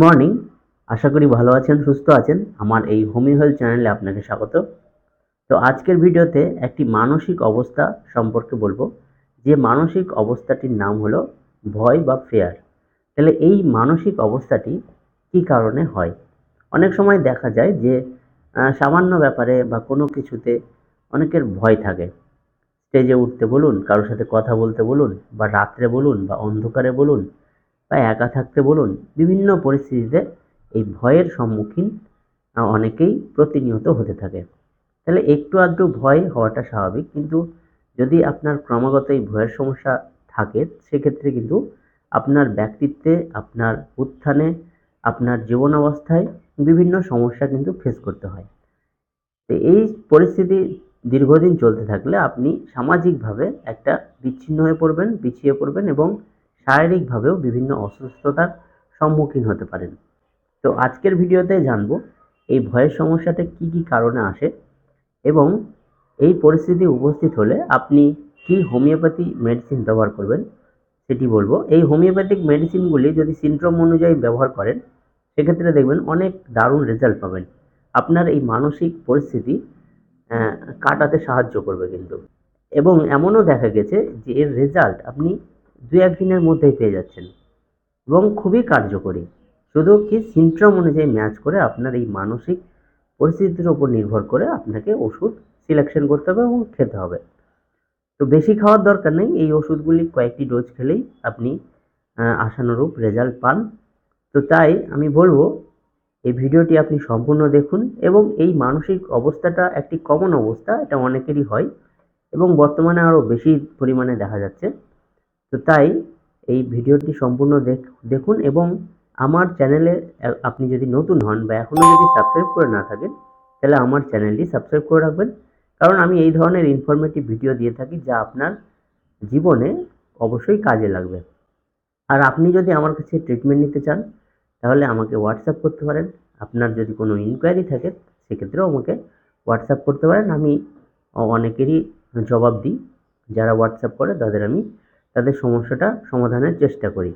Morning আশা করি ভালো আছেন, সুস্থ আছেন। আমার এই হোমি হেলথ চ্যানেলে আপনাকে স্বাগত। তো আজকের ভিডিওতে একটি মানসিক অবস্থা সম্পর্কে বলব। যে মানসিক অবস্থাটির নাম হলো ভয় বা ফেয়ার তাহলে এই মানসিক অবস্থাটি কী কারণে হয়? অনেক সময় দেখা যায় যে সামান্য ব্যাপারে বা কোনো কিছুতে অনেকের ভয় থাকে। স্টেজে উঠতে বলুন, কারোর সাথে কথা বলতে বলুন, বা রাত্রে বলুন, বা অন্ধকারে বলুন বা একা থাকতে বলুন, বিভিন্ন পরিস্থিতিতে এই ভয়ের সম্মুখীন অনেকেই প্রতিনিয়ত হতে থাকে। তাহলে একটু আধটু ভয় হওয়াটা স্বাভাবিক, কিন্তু যদি আপনার ক্রমাগত এই ভয়ের সমস্যা থাকে, সেক্ষেত্রে কিন্তু আপনার ব্যক্তিত্বে, আপনার উত্থানে, আপনার জীবন অবস্থায় বিভিন্ন সমস্যা কিন্তু ফেস করতে হয়। তো এই পরিস্থিতি দীর্ঘদিন চলতে থাকলে আপনি সামাজিকভাবে একটা বিচ্ছিন্ন হয়ে পড়বেন, পিছিয়ে পড়বেন এবং শারীরিকভাবেও বিভিন্ন অসুস্থতার সম্মুখীন হতে পারেন। তো আজকের ভিডিওতে জানব, এই ভয়ের সমস্যাটা কি কি কারণে আসে এবং এই পরিস্থিতি উপস্থিত হলে আপনি কি হোমিওপ্যাথি মেডিসিন ব্যবহার করবেন সেটি বলব। এই হোমিওপ্যাথিক মেডিসিনগুলি যদি সিনড্রোম অনুযায়ী ব্যবহার করেন, সেক্ষেত্রে দেখবেন অনেক দারুণ রেজাল্ট পাবেন। আপনার এই মানসিক পরিস্থিতি কাটাতে সাহায্য করবে কিন্তু। এবং এমনও দেখা গেছে যে এর রেজাল্ট আপনি দু একদিনের মধ্যেই পেয়ে যাচ্ছেন। এবং খুবই কার্যকরী। শুধু কি সিনড্রোম অনুযায়ী ম্যাচ করে আপনার এই মানসিক পরিস্থিতির ওপর নির্ভর করে আপনাকে ওষুধ সিলেকশন করতে হবে এবং খেতে হবে। তো বেশি খাওয়ার দরকার নেই। এই ওষুধগুলি কয়েকটি ডোজ খেলেই আপনি আশানুরূপ রেজাল্ট পান। তো তাই আমি বলব, এই ভিডিওটি আপনি সম্পূর্ণ দেখুন এবং এই মানসিক অবস্থাটা একটি কমন অবস্থা, এটা অনেকেরই হয় এবং বর্তমানে আরও বেশি পরিমাণে দেখা যাচ্ছে। তো তাই এই ভিডিওটি সম্পূর্ণ দেখ- দেখুন এবং আমার চ্যানেলে আপনি যদি নতুন হন বা এখনও যদি সাবস্ক্রাইব করে না থাকেন, তাহলে আমার চ্যানেলটি সাবস্ক্রাইব করে রাখবেন। কারণ আমি এই ধরনের ইনফরমেটিভ ভিডিও দিয়ে থাকি যা আপনার জীবনে অবশ্যই কাজে লাগবে। আর আপনি যদি আমার কাছে ট্রিটমেন্ট নিতে চান, তাহলে আমাকে হোয়াটসঅ্যাপ করতে পারেন। আপনার যদি কোনো ইনকোয়ারি থাকে, সেক্ষেত্রেও আমাকে হোয়াটসঅ্যাপ করতে পারেন। আমি অনেকেরই জবাব দিই। যারা হোয়াটসঅ্যাপ করে, তাদের আমি তাদের সমস্যাটা সমাধানের চেষ্টা করি।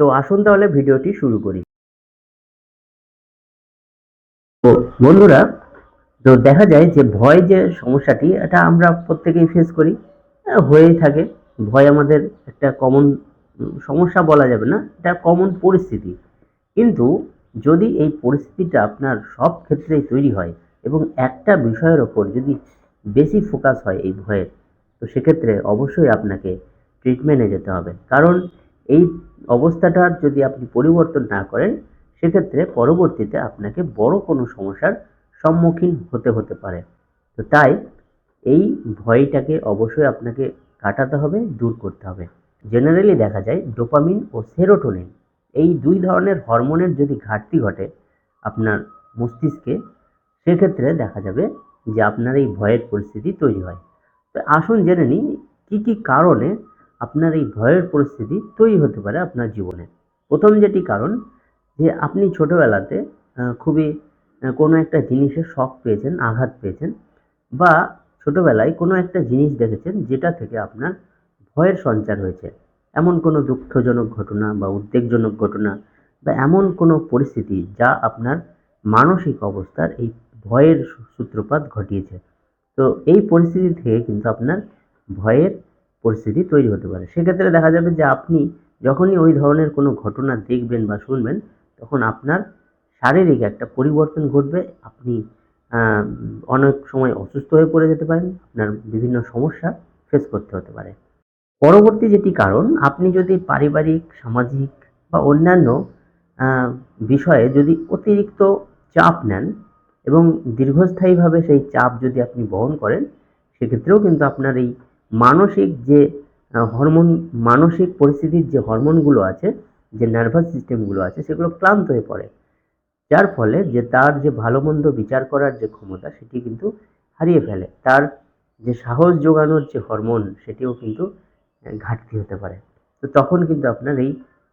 তো আসুন তাহলে ভিডিওটি শুরু করি। তো বন্ধুরা তো দেখা যায় যে ভয় যে সমস্যাটি এটা আমরা প্রত্যেকেই ফেস করি। আহ, হয়েই থাকে। ভয় আমাদের একটা কমন সমস্যা বলা যাবে না এটা কমন পরিস্থিতি। কিন্তু যদি এই পরিস্থিতিটা আপনার সব ক্ষেত্রেই তৈরি হয় এবং একটা বিষয়ের ওপর যদি বেশি ফোকাস হয় এই ভয়ের তো সেক্ষেত্রে অবশ্যই আপনাকে ট্রিটমেন্টে যেতে হবে। কারণ এই অবস্থাটার যদি আপনি পরিবর্তন না করেন, সেক্ষেত্রে পরবর্তীতে আপনাকে বড় কোনো সমস্যার সম্মুখীন হতে হতে পারে। তো তাই এই ভয়টাকে অবশ্যই আপনাকে কাটাতে হবে, দূর করতে হবে। জেনারেলি দেখা যায় ডোপামিন ও সেরোটোনিন এই দুই ধরনের হরমোনের যদি ঘাটতি ঘটে আপনার মস্তিষ্কে, সেক্ষেত্রে দেখা যাবে যে আপনার এই ভয়ের পরিস্থিতি তৈরি হয়। তো আসুন জেনে নিই কী কী কারণে আপনার এই ভয়ের পরিস্থিতি তৈরি হতে পারে আপনার জীবনে। প্রথম যেটি কারণ, যে আপনি ছোটোবেলাতে খুবই কোনো একটা জিনিসের শখ পেয়েছেন, আঘাত পেয়েছেন, বা ছোটোবেলায় কোনো একটা জিনিস দেখেছেন যেটা থেকে আপনার ভয়ের সঞ্চার হয়েছে। এমন কোনো দুঃখজনক ঘটনা বা উদ্বেগজনক ঘটনা বা এমন কোনো পরিস্থিতি যা আপনার মানসিক অবস্থার এই ভয়ের সূত্রপাত ঘটিয়েছে। তো এই পরিস্থিতি থেকে কিন্তু আপনার ভয়ের পরিস্থিতি তৈরি হতে পারে। সেক্ষেত্রে দেখা যাবে যে আপনি যখনই ওই ধরনের কোনো ঘটনা দেখবেন বা শুনবেন, তখন আপনার শারীরিক একটা পরিবর্তন ঘটবে। আপনি অনেক সময় অসুস্থ হয়ে পড়ে যেতে পারেন। আপনার বিভিন্ন সমস্যা ফেস করতে হতে পারে। পরবর্তী যেটি কারণ, আপনি যদি পারিবারিক, সামাজিক বা অন্যান্য বিষয়ে যদি অতিরিক্ত চাপ নেন এবং দীর্ঘস্থায়ীভাবে সেই চাপ যদি আপনি বহন করেন, সেক্ষেত্রেও কিন্তু আপনার এই মানসিক যে হরমোন, মানসিক পরিস্থিতির যে হরমোনগুলো আছে, যে নার্ভাস সিস্টেমগুলো আছে, সেগুলো ক্লান্ত হয়ে পড়ে। যার ফলে যে তার যে ভালো মন্দ বিচার করার যে ক্ষমতা, সেটি কিন্তু হারিয়ে ফেলে। তার যে সাহস যোগানোর যে হরমোন, সেটিও কিন্তু ঘাটতি হতে পারে। তো তখন কিন্তু আপনার এই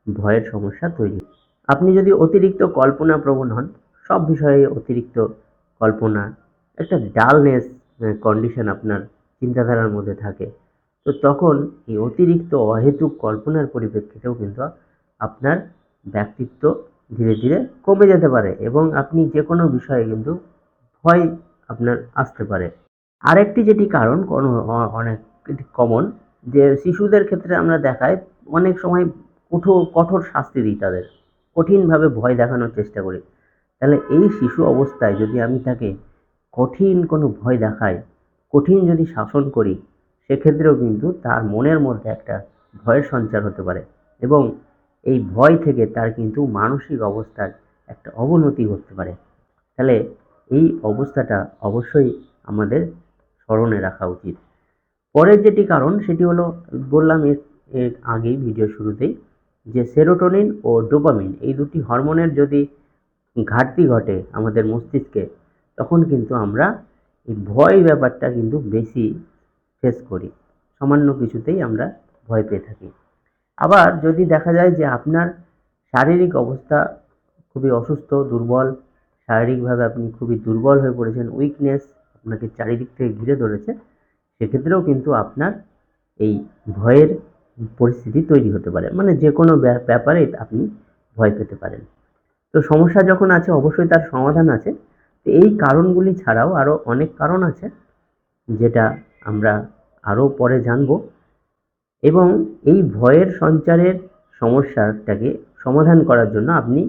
ভয়ের সমস্যা তৈরি আপনি যদি অতিরিক্ত কল্পনা প্রবণ হন, সব বিষয়ে অতিরিক্ত কল্পনা, একটা ডালনেস কন্ডিশন আপনার চিন্তাধারার মধ্যে থাকে। তো তখন এই অতিরিক্ত অহেতুক কল্পনার পরিপ্রেক্ষিতেও কিন্তু আপনার ব্যক্তিত্ব ধীরে ধীরে কমে যেতে পারে এবং আপনি যে কোনো বিষয়ে কিন্তু ভয় আপনার আসতে পারে। আরেকটি যেটি কারণ, কোনো অনেক কমন যে শিশুদের ক্ষেত্রে আমরা দেখাই, অনেক সময় কঠোর কঠোর শাস্তি দিই তাদের। কঠিনভাবে ভয় দেখানোর চেষ্টা করি। তাহলে এই শিশু অবস্থায় যদি আমি তাকে কঠিন কোনো ভয় দেখাই কঠিন যদি শাসন করি, সেক্ষেত্রেও কিন্তু তার মনের মধ্যে একটা ভয়ের সঞ্চার হতে পারে এবং এই ভয় থেকে তার কিন্তু মানসিক অবস্থার একটা অবনতি ঘটতে পারে। তাহলে এই অবস্থাটা অবশ্যই আমাদের স্মরণে রাখা উচিত। পরের যেটি কারণ, সেটি হলো, বললাম এর এর আগেই ভিডিও শুরুতেই যে সেরোটোনিন ও ডোপামিন এই দুটি হরমোনের যদি ঘাটতি ঘটে আমাদের মস্তিষ্কে, তখন কিন্তু আমরা এই ভয় ব্যাপারটা কিন্তু বেশি ফেস করি। সামান্য কিছুতেই আমরা ভয় পেয়ে থাকি। আবার যদি দেখা যায় যে আপনার শারীরিক অবস্থা খুবই অসুস্থ, দুর্বল, শারীরিকভাবে আপনি খুবই দুর্বল হয়ে পড়েছেন উইকনেস আপনাকে চারিদিক থেকে ঘিরে ধরেছে, সেক্ষেত্রেও কিন্তু আপনার এই ভয়ের পরিস্থিতি তৈরি হতে পারে। মানে যে কোনো ব্যা- ব্যাপারে আপনি ভয় পেতে পারেন। তো সমস্যা যখন আছে, অবশ্যই তার সমাধান আছে। তো এই কারণগুলি ছাড়াও আরও অনেক কারণ আছে, যেটা আমরা আরও পরে জানব। এবং এই ভয়ের সঞ্চারের সমস্যাটাকে সমাধান করার জন্য আপনি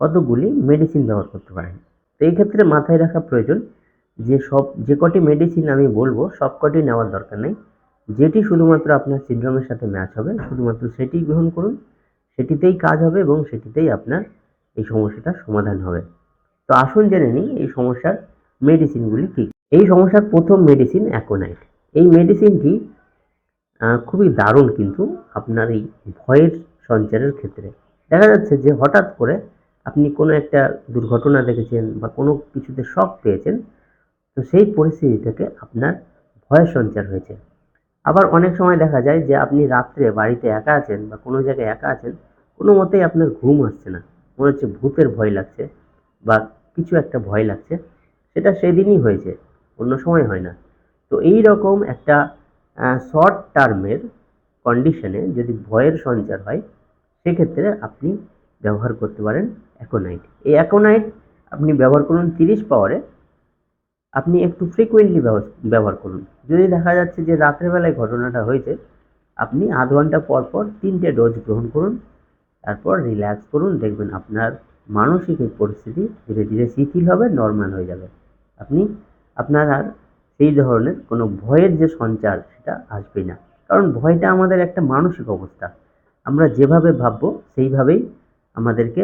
কতগুলি মেডিসিন ব্যবহার করতে পারেন। তো এই ক্ষেত্রে মাথায় রাখা প্রয়োজন যে সব, যে কটি মেডিসিন আমি বলব, সব কটি নেওয়ার দরকার নেই। যেটি শুধুমাত্র আপনার সিন্ড্রোমের সাথে ম্যাচ হবে, শুধুমাত্র সেটি গ্রহণ করুন, সেটিতেই কাজ হবে এবং সেটিতেই আপনার এই সমস্যাটার সমাধান হবে। তো আসুন জেনে নিই এই সমস্যার মেডিসিনগুলি কী এই সমস্যার প্রথম মেডিসিন অ্যাকোনাইট এই মেডিসিনটি খুবই দারুণ কিন্তু আপনার এই ভয়ের সঞ্চারের ক্ষেত্রে। দেখা যাচ্ছে যে হঠাৎ করে আপনি কোনো একটা দুর্ঘটনা দেখেছেন বা কোনো কিছুতে শখ পেয়েছেন, তো সেই পরিস্থিতি থেকে আপনার ভয়ের সঞ্চার হয়েছে। আবার অনেক সময় দেখা যায় যে আপনি রাত্রে বাড়িতে একা আছেন বা কোনো জায়গায় একা আছেন, কোনো মতেই আপনার ঘুম আসছে না। মনে হচ্ছে ভূতের ভয় লাগছে বা কিছু একটা ভয় লাগছে, সেটা সেদিনই হয়েছে, অন্য সময় হয় না। তো এই রকম একটা শর্ট টার্মের কন্ডিশনে যদি ভয়ের সঞ্চার হয়, সেক্ষেত্রে আপনি ব্যবহার করতে পারেন অ্যাকোনাইট এই অ্যাকোনাইট আপনি ব্যবহার করুন তিরিশ পাওয়ারে আপনি একটু ফ্রিকুয়েন্টলি ব্যবহার করুন। যদি দেখা যাচ্ছে যে রাত্রেবেলায় ঘটনাটা হয়েছে, আপনি আধ ঘণ্টা পর পর তিনটে ডোজ গ্রহণ করুন, তারপর রিল্যাক্স করুন, দেখবেন আপনার মানসিক এই পরিস্থিতি ধীরে ধীরে শিথিল হবে নর্মাল হয়ে যাবে। আপনি, আপনার আর সেই ধরনের কোনো ভয়ের যে সঞ্চার সেটা আসবে না। কারণ ভয়টা আমাদের একটা মানসিক অবস্থা। আমরা যেভাবে ভাববো সেইভাবেই আমাদেরকে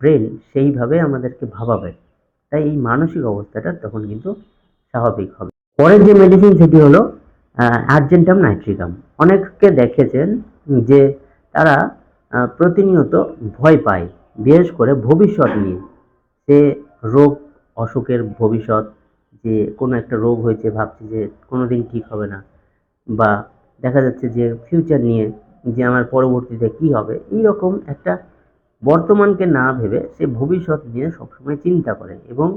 ব্রেন সেইভাবে আমাদেরকে ভাবাবে। তাই এই মানসিক অবস্থাটা তখন কিন্তু স্বাভাবিক হবে। পরের যে মেডিসিন সেটি হলো আর্জেন্টাম নাইট্রিকাম অনেককে দেখেছেন যে তারা প্রতিনিয়ত ভয় পায়। বিশেষ করে ভবিষ্যৎ নিয়ে। সে রোগ, অসুখের ভবিষ্যৎ, যে কোনো একটা রোগ হয়েছে, ভাবছে যে কোনো দিন ঠিক হবে না বা দেখা যাচ্ছে যে ফিউচার নিয়ে যে আমার পরবর্তীতে কি হবে এই রকম একটা বর্তমানকে না ভেবে সে ভবিষ্যৎ নিয়ে সবসময় চিন্তা করে এবং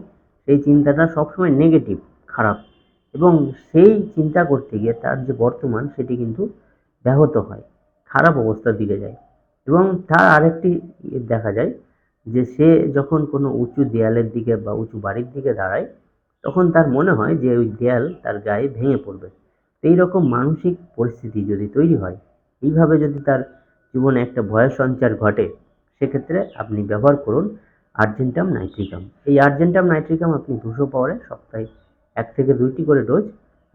সেই চিন্তাটা সবসময় নেগেটিভ খারাপ এবং সেই চিন্তা করতে গিয়ে তার যে বর্তমান সেটি কিন্তু ব্যাহত হয়, খারাপ অবস্থার দিকে যায়। এবং তার আরেকটি ইয়ে দেখা যায় যে সে যখন কোনো উঁচু দেয়ালের দিকে বা উঁচু বাড়ির দিকে দাঁড়ায়, তখন তার মনে হয় যে ওই দেয়াল তার গায়ে ভেঙে পড়বে। এই রকম মানসিক পরিস্থিতি যদি তৈরি হয়, এইভাবে যদি তার জীবনে একটা ভয় সঞ্চার ঘটে, সেক্ষেত্রে আপনি ব্যবহার করুন আর্জেন্টাম নাইট্রিকাম। এই আর্জেন্টাম নাইট্রিকাম আপনি দুশো পাওয়ারে সপ্তাহে এক থেকে দুইটি করে ডোজ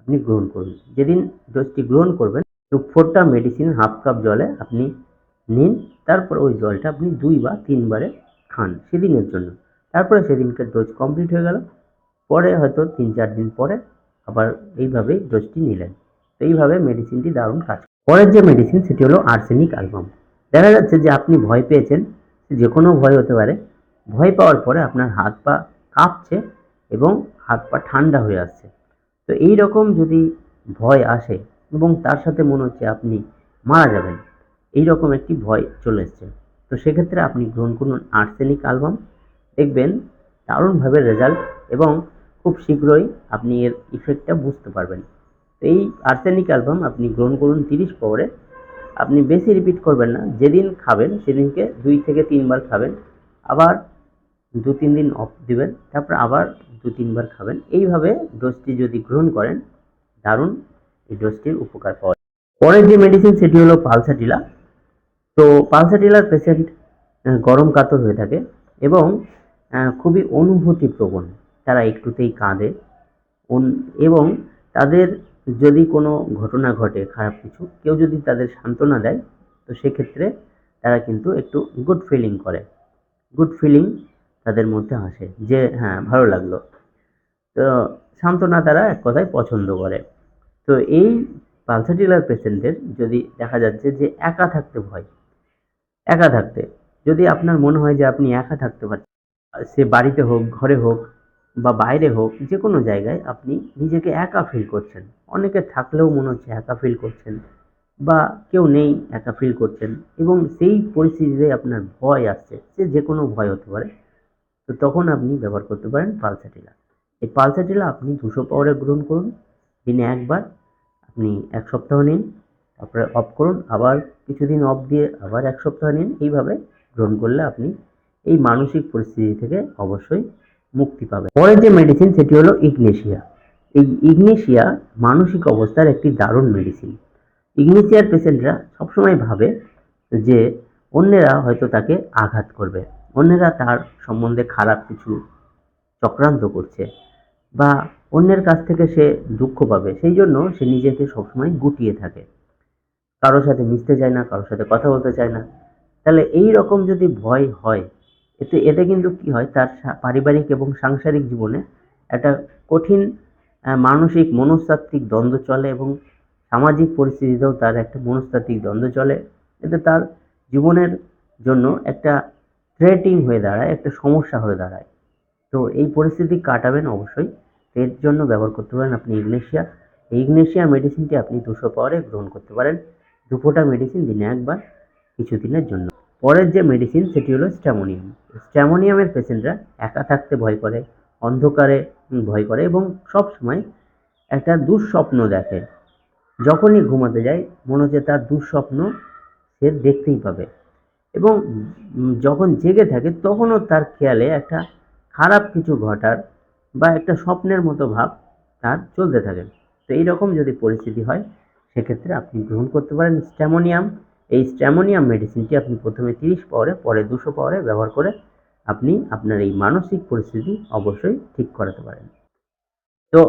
আপনি গ্রহণ করুন। যেদিন ডোজটি গ্রহণ করবেন ফোরটা মেডিসিন হাফ কাপ জলে আপনি নিন, তারপর ওই জলটা আপনি দুই বা তিনবারে খান সেদিনের জন্য। তারপরে সেদিনকার ডোজ কমপ্লিট হয়ে গেল। পরে হয়তো তিন চার দিন পরে আবার এইভাবেই ডোজটি নিলেন। তো এইভাবে মেডিসিনটি দারুণ কাজ পরের যে মেডিসিন সেটি হলো আর্সেনিক অ্যালবাম দেখা যাচ্ছে যে আপনি ভয় পেয়েছেন, যে কোনো ভয় হতে পারে। ভয় পাওয়ার পরে আপনার হাত পা কাঁপছে এবং হাত পা ঠান্ডা হয়ে আসছে। তো এই রকম যদি ভয় আসে এবং তার সাথে মনে হচ্ছে আপনি মারা যাবেন এই রকম একটি ভয় চলে এসছে। তো সেক্ষেত্রে আপনি গ্রহণ করুন আর্সেনিক অ্যালবাম। দেখবেন দারুণভাবে রেজাল্ট এবং খুব শীঘ্রই আপনি এর ইফেক্টটা বুঝতে পারবেন। তো এই আর্সেনিক অ্যালবাম আপনি গ্রহণ করুন তিরিশ পাওয়ারে। আপনি বেশি রিপিট করবেন না, যেদিন খাবেন সেদিনকে দুই থেকে তিনবার খাবেন, আবার দু তিন দিন অফ দিবেন, তারপর আবার দু তিনবার খাবেন। এইভাবে ডোজটি যদি গ্রহণ করেন, দারুণ এই ডোজটির উপকার পাওয়া যায়। পরের যে মেডিসিন সেটি হলো পালসাটিলা। তো পালসাটিলার পেশেন্ট গরম কাতর হয়ে থাকে এবং খুবই অনুভূতিপ্রবণ। তারা একটুতেই কাঁদে। এবং তাদের যদি কোনো ঘটনা ঘটে, খারাপ কিছু, কেউ যদি তাদের সান্ত্বনা দেয়, তো সেক্ষেত্রে তারা কিন্তু একটু গুড ফিলিং করে। গুড ফিলিং তাদের মধ্যে আসে যে হ্যাঁ ভালো লাগল। তো সান্ত্বনা তারা এক কথায় পছন্দ করে। তো এই পালসাটিলার পেশেন্টের যদি দেখা যাচ্ছে যে একা থাকতে ভয় একা থাকতে। যদি আপনার মনে হয় যে আপনি একা থাকতে পারছেন সে বাড়িতে হোক, ঘরে হোক বা বাইরে হোক যে কোনো জায়গায় আপনি নিজেকে একা ফিল করছেন। অনেকে থাকলেও মনে হচ্ছে একা ফিল করছেন বা কেউ নেই একা ফিল করছেন এবং সেই পরিস্থিতিতে আপনার ভয় আসছে, সে যে কোনো ভয় হতে পারে। তো তখন আপনি ব্যবহার করতে পারেন পালসাটিলা। এই পালসাটিলা আপনি দুশো পাওয়ারে গ্রহণ করুন। দিনে একবার, আপনি এক সপ্তাহ নিন। তারপরে অফ করুন, আবার কিছুদিন অফ দিয়ে আবার এক সপ্তাহ নিন। এইভাবে গ্রহণ করলে আপনি এই মানসিক পরিস্থিতি থেকে অবশ্যই মুক্তি পাবেন। পরের যে মেডিসিন সেটি হলো ইগনেশিয়া। এই ইগনেশিয়া মানসিক অবস্থার একটি দারুণ মেডিসিন ইগনেশিয়ার পেশেন্টরা সবসময় ভাবে যে অন্যেরা হয়তো তাকে আঘাত করবে। অন্যেরা তার সম্বন্ধে খারাপ কিছু চক্রান্ত করছে বা অন্যের কাছ থেকে সে দুঃখ পাবে। সেই জন্য সে নিজেকে সবসময় গুটিয়ে থাকে। কারোর সাথে মিশতে চায় না, কারোর সাথে কথা বলতে চায় না। তাহলে এই রকম যদি ভয় হয়, এতে এতে কিন্তু কি হয়, তার পারিবারিক এবং সাংসারিক জীবনে একটা কঠিন মানসিক মনস্তাত্ত্বিক দ্বন্দ্ব চলে এবং সামাজিক পরিস্থিতিতেও তার একটা মনস্তাত্ত্বিক দ্বন্দ্ব চলে। এতে তার জীবনের জন্য একটা থ্রেটিং হয়ে দাঁড়ায়, একটা সমস্যা হয়ে দাঁড়ায়। তো এই পরিস্থিতি কাটাবেন অবশ্যই। এর জন্য ব্যবহার করতে পারেন আপনি ইগনেশিয়া। এই ইগনেশিয়া মেডিসিনটি আপনি দুশো পাওয়ারে গ্রহণ করতে পারেন। দু ফোঁটা মেডিসিন দিনে একবার, কিছুদিনের জন্য। পরের যে মেডিসিন সেটি হলো স্ট্যামোনিয়াম। স্ট্যামোনিয়ামের পেশেন্টরা একা থাকতে ভয় করে, অন্ধকারে ভয় করে এবং সব সময় একটা দুঃস্বপ্ন দেখে। যখনই ঘুমাতে যায়, মনে হচ্ছে তার দুঃস্বপ্ন সে দেখতেই পাবে। এবং যখন জেগে থাকে, তখনও তার খেয়ালে একটা খারাপ কিছু ঘটার বা একটা স্বপ্নের মতো ভাব তার চলতে থাকে। তো এইরকম যদি পরিস্থিতি হয় সেক্ষেত্রে আপনি গ্রহণ করতে পারেন স্ট্যামোনিয়াম। এই স্ট্যামোনিয়াম মেডিসিনটি আপনি প্রথমে তিরিশ পাওয়ারে পরে দুশো পাওয়ারে ব্যবহার করে আপনি আপনার এই মানসিক পরিস্থিতি অবশ্যই ঠিক করাতে পারেন। তো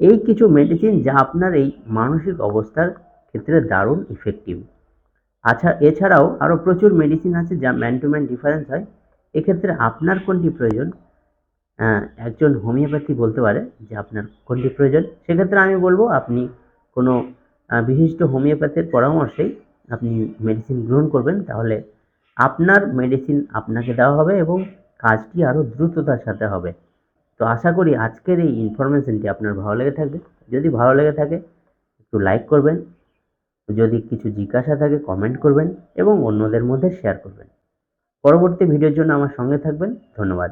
এই কিছু মেডিসিন যা আপনার এই মানসিক অবস্থার ক্ষেত্রে দারুণ ইফেক্টিভ আচ্ছা এছাড়াও আরও প্রচুর মেডিসিন আছে যা ম্যান টু ম্যান ডিফারেন্স হয়। এক্ষেত্রে আপনার কোনটি প্রয়োজন? একজন হোমিওপ্যাথি বলতে পারে যে আপনার কোনটি প্রয়োজন? সেক্ষেত্রে আমি বলব আপনি কোনো বিশিষ্ট হোমিওপ্যাথের পরামর্শেই আপনি মেডিসিন গ্রহণ করবেন, তাহলে আপনার মেডিসিন আপনাকে দেওয়া হবে এবং কাজটি আরও দ্রুততার সাথে হবে। তো আশা করি আজকের এই ইনফরমেশনটি আপনার ভালো লেগে থাকবে। যদি ভালো লেগে থাকে, একটু লাইক করবেন। যদি কিছু জিজ্ঞাসা থাকে কমেন্ট করবেন এবং অন্যদের মধ্যে শেয়ার করবেন। পরবর্তী ভিডিওর জন্য আমার সঙ্গে থাকবেন। ধন্যবাদ।